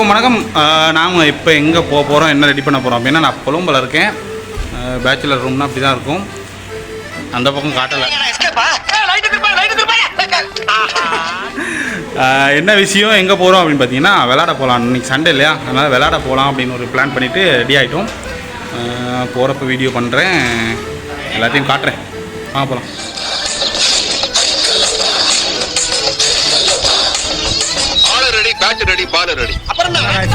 எல்லாருக்கும் வணக்கம். நாங்கள் இப்போ எங்கே போக போகிறோம் என்ன ரெடி பண்ண போகிறோம் அப்படின்னா நான் கொழும்பில் இருக்கேன். பேச்சுலர் ரூம்னா அப்படி தான் இருக்கும். அந்த பக்கம் காட்டலை. என்ன விஷயம் எங்கே போகிறோம் அப்படின்னு பார்த்தீங்கன்னா விளாட போகலாம் இன்னைக்கு சண்டே இல்லையா? அதனால் விளாட போகலாம் அப்படின்னு ஒரு பிளான் பண்ணிவிட்டு ரெடி ஆகிட்டோம் போகிறப்ப வீடியோ பண்ணுறேன் எல்லாத்தையும் காட்டுறேன். வாங்க போகலாம் ஆளு ரெடி பால் ரெடி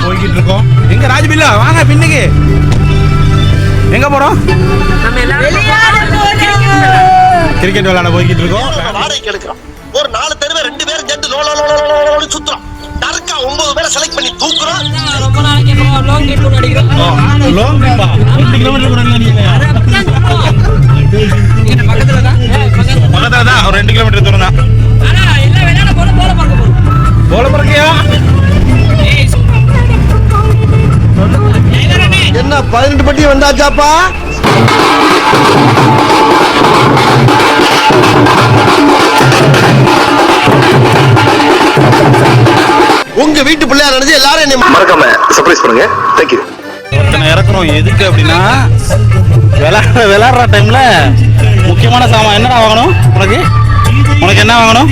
போய்கிட்டு இருக்கோம். எங்கே ராஜ்பில்லா? வாங்க பின்னுக்கு. எங்கே போகிறோம் கிரிக்கெட் விளாட போய்கிட்டு இருக்கோம். வாடகைக்கு எடுக்கிறோம் ஒரு நாலு தெருவை ரெண்டு பேரும் சேர்ந்து லோ லோ லோ லோ லோ லோன்னு சுத்துறோம் டர்க்கா ஒன்பது பேரை செலக்ட் பண்ணி தூக்குறோம் ரொம்ப நாளைக்கு அப்புறம் trip ஒண்ணு அடிக்கிறோம். லாங் ட்ரிப்பா ரெண்டு கிலோமீட்டர் இங்க பதினெட்டு பட்டி வந்தாச்சாப்பா? உங்க வீட்டு பிள்ளையா நினைச்சு எல்லாரும் என்னை மறக்காம சர்ப்ரைஸ் பண்ணுங்க. தேங்க்யூ ஒருத்தனை இறக்குறோம் எதுக்கு அப்படின்னா விளாட்ற விளாட்ற டைமில் முக்கியமான சாமான் என்னடா வாங்கணும் உனக்கு? உனக்கு என்ன வாங்கணும்?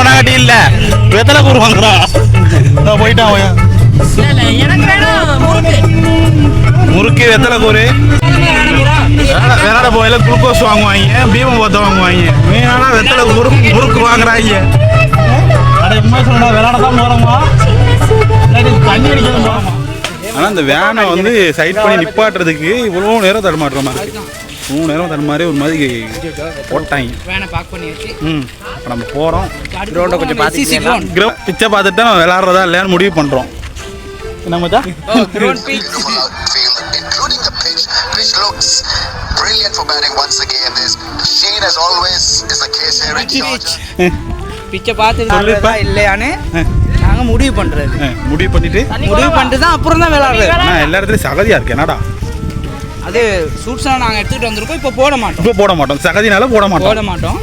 மனாகட்டி இல்லை. வெத்தலை கூறு வாங்குறான் நான் போயிட்டான் அவன். முறுக்கு. முறுக்கு வெத்தலை கூறு. விளாட போயில குளுக்கோஸ் வாங்குவாங்க. பீமம் போத்த வாங்குவாங்க. மீனானா வெத்தலை கூறு முறுக்கு வாங்குறாங்க. அட எம்மா சொல்லடா விளாட தான் போகிறோமா தண்ணி ஆனால் இந்த வேனை வந்து சைட் பண்ணி நிப்பாட்டுறதுக்கு இவ்வளோ நேரம் தடுமாற்றமா மாதிரி இருக்கு. இவ்வளோ நேரம் தடுமாறி ஒரு மாதிரி போட்டாங்க. வேனை pack பண்ணியாச்சு. ம் இப்போ நம்ம போகிறோம் அ கொஞ்சம் ground. கிரௌண்ட் பிச்சை பார்த்துட்டு தான் நம்ம விளாட்றதா இல்லையான்னு முடிவு பண்ணுறோம் என்ன மச்சா? Sharjah. பிச்சை பார்த்து இல்லையான்னு நாங்க முடிவு பண்றது. முடிவு பண்ணிட்டு முடிவு பண்ணிட்டு தான் அப்புறம் தான் விளையாடுறது. நான் எல்லா இடத்துலையும் சகதியாக இருக்கேன். என்னடா? அது சூட்ஸ்லாம் நாங்கள் எடுத்துக்கிட்டு வந்திருக்கோம். இப்போ போட மாட்டோம். இப்போ போட மாட்டோம். சகதினால போட போட மாட்டோம். மாட்டோம்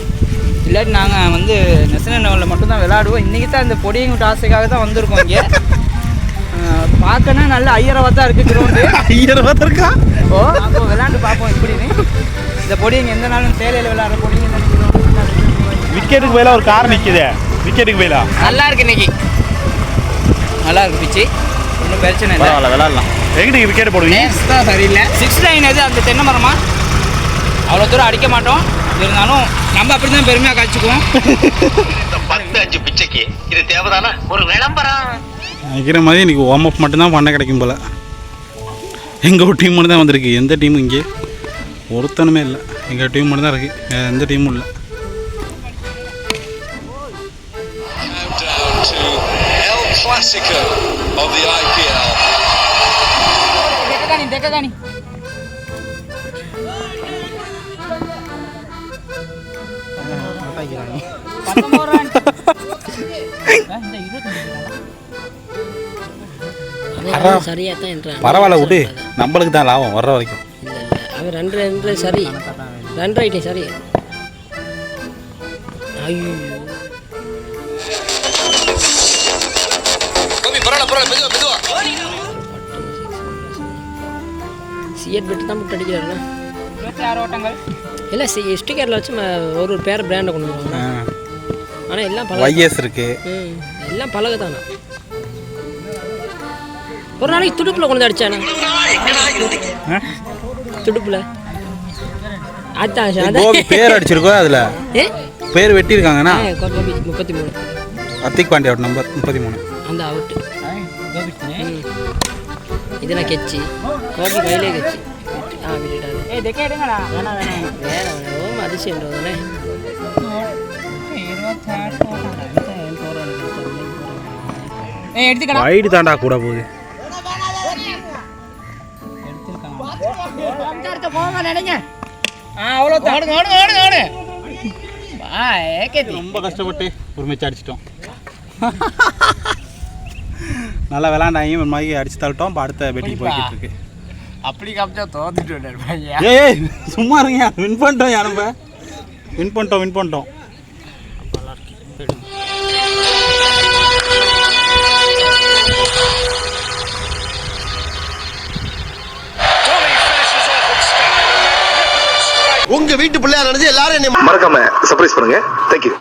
இல்லாட்டி நாங்கள் வந்து நெசன லெவலில் மட்டும் தான் விளையாடுவோம். இன்றைக்கி தான் இந்த பொடியும் ஆசைக்காக தான் வந்திருக்கோம் இங்கே. பார்க்கனா நல்ல ஐயரவா தான் இருக்குது கிரவுண்டு இருபது இருக்கா? ஓ அப்போ விளையாண்டு பார்ப்போம் இப்படின்னு இந்த பொடிங்க எந்த நாளும் சேலையில் விளையாடுற பொடிங்க விக்கெட்டுக்கு போயில ஒரு கார் நிற்குதே விக்கெட்டுக்கு போயிலா நல்லா இருக்கு இன்னைக்கு. நல்லா இருக்கு பிச்சு. ஒன்றும் பிரச்சனை இல்லை. விளாட்லாம் எங்கிட்ட விக்கெட் போடுவீங்க? தான் சரியில்லை. சிக்ஸ் லைன் எது? அந்த தென்னை மரமா? அவ்வளோ தூரம் அடிக்க மாட்டோம். இருந்தாலும் நம்ம அப்படி தான் பெருமையாக காய்ச்சிக்குவோம். இந்த பத்து அஞ்சு பிச்சைக்கு இது தேவைதானா? ஒரு விளம்பரம். நினைக்கிற மாதிரி இன்னைக்கு வார்ம் அப் மட்டும்தான் பண்ண கிடைக்கும் போல். எங்கள் ஒரு டீம் மட்டும் தான் வந்திருக்கு. எந்த டீமும் இங்கே ஒருத்தனுமே இல்லை. எங்கள் டீம் மட்டும் தான் இருக்குது வேற எந்த டீமும் இல்லை. Down to El Clasico of the IPL. தான் என்றான் பரவாயில்ல விடு. நம்மளுக்கு தான் லாபம் வர்ற வரைக்கும். ரெண்டு ரெண்டு சரி. ரெண்டு ஐட்டம் சரி. ஐயோ. பரவாயில்ல பரவாயில்ல. சிஎட் பெட்டு தான் போட்டு ஓட்டங்கள். இல்லை சி ஸ்டிக்கரில் வச்சு ஒரு ஒரு பேர் பிராண்டை கொண்டு வருவாங்க ஆனால் எல்லாம் பழக வைஎஸ் இருக்கு. ம் எல்லாம் பழக தானே ஒரு நாளைக்கு துடுப்பில் கொண்டு வந்து அடிச்சானே? துடுப்பில். அதான். பேர் அடிச்சிருக்கோ அதில்? ஏ? பேர் வெட்டியிருக்காங்கண்ணா? முப்பத்தி மூணு. அத்திக் பாண்டியோட நம்பர் முப்பத்தி மூணு. அந்த அவுட்டு இதெல்லாம் கெச்சி கோபி கையிலே கெச்சி ஆ விட்டுட்டாரு வேணாம் ஓம் ஏய் எடுத்துக்கடா வைடு தாண்டா கூட போகுது ரொம்ப கஷ்டப்பட்டு ஒரு மேட்ச் அடிச்சிட்டோம் நல்லா விளாண்டாங்க. ஒரு மாதிரி அடிச்சு தள்ளிட்டோம். இப்போ அடுத்த பெட்டிங் போய்கிட்டு இருக்கு. அப்படி காமிச்சா தோத்துட்டு ஏய் சும்மா இருங்க. வின் பண்ணிட்டோம் யாரும் வின் பண்ணிட்டோம் வின் பண்ணிட்டோம். உங்க வீட்டு பிள்ளையா நினைச்சு எல்லாரும் என்ன மறக்காம சர்ப்ரைஸ் பண்ணுங்க. தேங்க்யூ